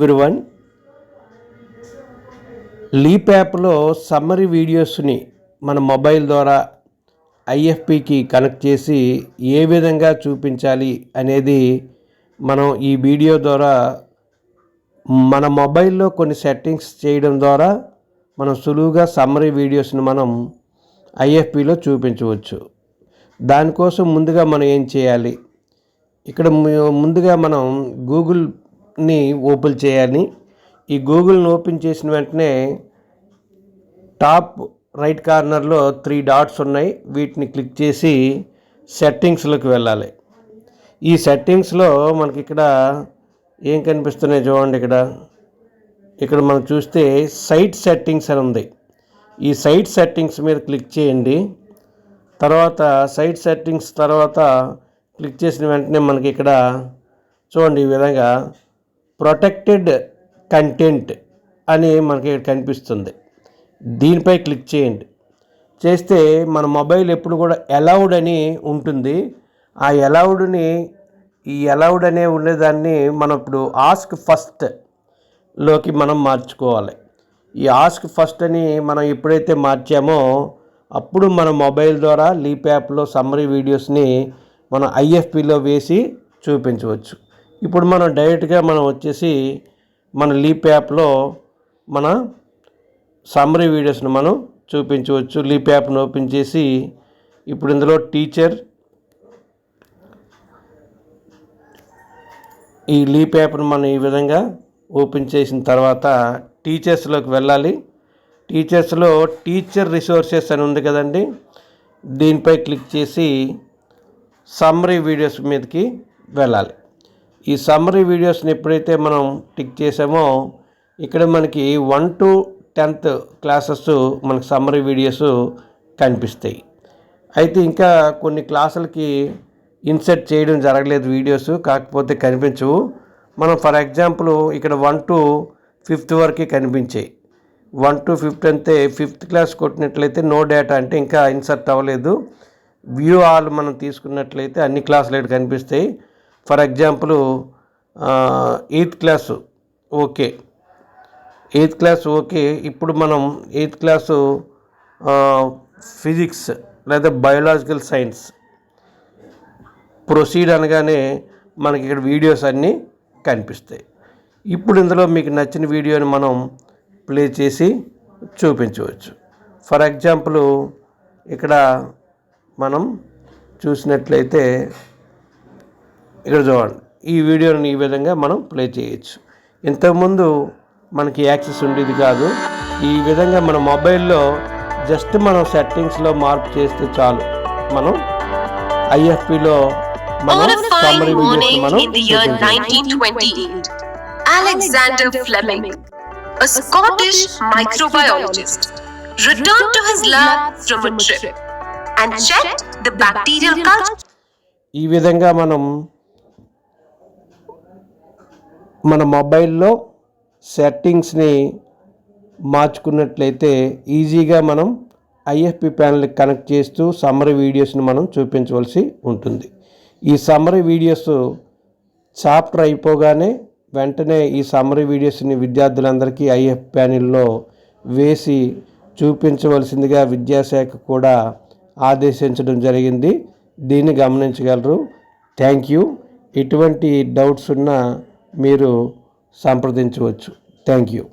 One leap యాప్లో summary వీడియోస్ని మన మొబైల్ ద్వారా ఐఎఫ్పికి కనెక్ట్ చేసి ఏ విధంగా చూపించాలి అనేది మనం ఈ వీడియో ద్వారా మన మొబైల్లో కొన్ని సెట్టింగ్స్ చేయడం ద్వారా మనం సులువుగా సమ్మరీ వీడియోస్ని మనం ఐఎఫ్పిలో చూపించవచ్చు. దానికోసం ముందుగా మనం ఏం చేయాలి? ఇక్కడ ముందుగా మనం గూగుల్ గూగుల్ని ఓపెన్ చేయాలి. ఈ గూగుల్ని ఓపెన్ చేసిన వెంటనే టాప్ రైట్ కార్నర్లో త్రీ డాట్స్ ఉన్నాయి. వీటిని క్లిక్ చేసి సెట్టింగ్స్లోకి వెళ్ళాలి. ఈ సెట్టింగ్స్లో మనకి ఇక్కడ ఏం కనిపిస్తున్నాయి చూడండి ఇక్కడ. ఇక్కడ మనం చూస్తే సైట్ సెట్టింగ్స్ అని ఉంది. ఈ సైట్ సెట్టింగ్స్ మీద క్లిక్ చేయండి. తర్వాత సైట్ సెట్టింగ్స్ తర్వాత క్లిక్ చేసిన వెంటనే మనకి ఇక్కడ చూడండి ఈ విధంగా ప్రొటెక్టెడ్ కంటెంట్ అని మనకి ఇక్కడ కనిపిస్తుంది. దీనిపై క్లిక్ చేయండి. చేస్తే మన మొబైల్ ఎప్పుడు కూడా అలౌడ్ అని ఉంటుంది. ఆ అలౌడ్ని ఈ అలౌడ్ అనే ఉండేదాన్ని మనం ఇప్పుడు ఆస్క్ ఫస్ట్లోకి మనం మార్చుకోవాలి. ఈ ఆస్క్ ఫస్ట్ అని మనం ఎప్పుడైతే మార్చామో అప్పుడు మన మొబైల్ ద్వారా లీప్ యాప్లో సమ్మరీ వీడియోస్ని మనం ఐఎఫ్పిలో వేసి చూపించవచ్చు. ఇప్పుడు మనం డైరెక్ట్గా మనం వచ్చేసి మన లీప్ యాప్లో మన సమ్మరీ వీడియోస్ని మనం చూపించవచ్చు. లీప్ యాప్ను ఓపెన్ చేసి ఇప్పుడు ఇందులో టీచర్ ఈ లీప్ యాప్ను మనం ఈ విధంగా ఓపెన్ చేసిన తర్వాత టీచర్స్లోకి వెళ్ళాలి. టీచర్స్లో టీచర్ రిసోర్సెస్ అని ఉంది కదండి. దీనిపై క్లిక్ చేసి సమ్మరీ వీడియోస్ మీదకి వెళ్ళాలి. ఈ సమ్మరీ వీడియోస్ని ఎప్పుడైతే మనం టిక్ చేసామో ఇక్కడ మనకి వన్ టు టెన్త్ క్లాసెస్ మనకి సమ్మరీ వీడియోస్ కనిపిస్తాయి. అయితే ఇంకా కొన్ని క్లాసులకి ఇన్సర్ట్ చేయడం జరగలేదు వీడియోస్ కాకపోతే కనిపించవు. మనం ఫర్ ఎగ్జాంపుల్ ఇక్కడ వన్ టు ఫిఫ్త్ వరకే కనిపించాయి. వన్ టు ఫిఫ్త్ అంతే ఫిఫ్త్ క్లాస్ కొట్టినట్లయితే నో డేటా అంటే ఇంకా ఇన్సర్ట్ అవ్వలేదు. వ్యూ ఆల్ మనం తీసుకున్నట్లయితే అన్ని క్లాసులు ఇక్కడ కనిపిస్తాయి. For example eighth class okay. Eighth class okay. ఇప్పుడు మనం ఎయిత్ క్లాసు ఫిజిక్స్ లేదా బయోలాజికల్ సైన్స్ ప్రొసీడ్ అనగానే మనకి ఇక్కడ వీడియోస్ అన్నీ కనిపిస్తాయి. ఇప్పుడు ఇందులో మీకు నచ్చిన వీడియోని మనం ప్లే చేసి చూపించవచ్చు. ఫర్ ఎగ్జాంపుల్ ఇక్కడ మనం చూసినట్లయితే ఇక్కడ చూడండి ఈ వీడియోని ఈ విధంగా మనం ప్లే చేయొచ్చు ఇంతకుముందు మనకి యాక్సెస్ ఉండేది కాదు ఈ విధంగా మన మొబైల్లో జస్ట్ మనం సెట్టింగ్స్లో మార్పు చేస్తే చాలు మనం ఐఎఫ్పిలో మనం సమ్మరీ వీడియోస్ మనం in the year చూపించవచ్చు. 1928, Alexander Fleming, a Scottish microbiologist, returned to his lab from a trip and checked the bacterial culture ఈ విధంగా మనం మన మొబైల్లో సెట్టింగ్స్ని మార్చుకున్నట్లయితే ఈజీగా మనం ఐఎఫ్పి ప్యానల్కి కనెక్ట్ చేస్తూ సమ్మర్ వీడియోస్ని మనం చూపించవలసి ఉంటుంది. ఈ సమ్మరీ వీడియోస్ చాప్టర్ అయిపోగానే వెంటనే ఈ సమ్మరీ వీడియోస్ని విద్యార్థులందరికీ ఐఎఫ్ ప్యానెల్లో వేసి చూపించవలసిందిగా విద్యాశాఖ కూడా ఆదేశించడం జరిగింది. దీన్ని గమనించగలరు. Thank you. ఎటువంటి డౌట్స్ ఉన్నా మీరు సంప్రదించవచ్చు. Thank you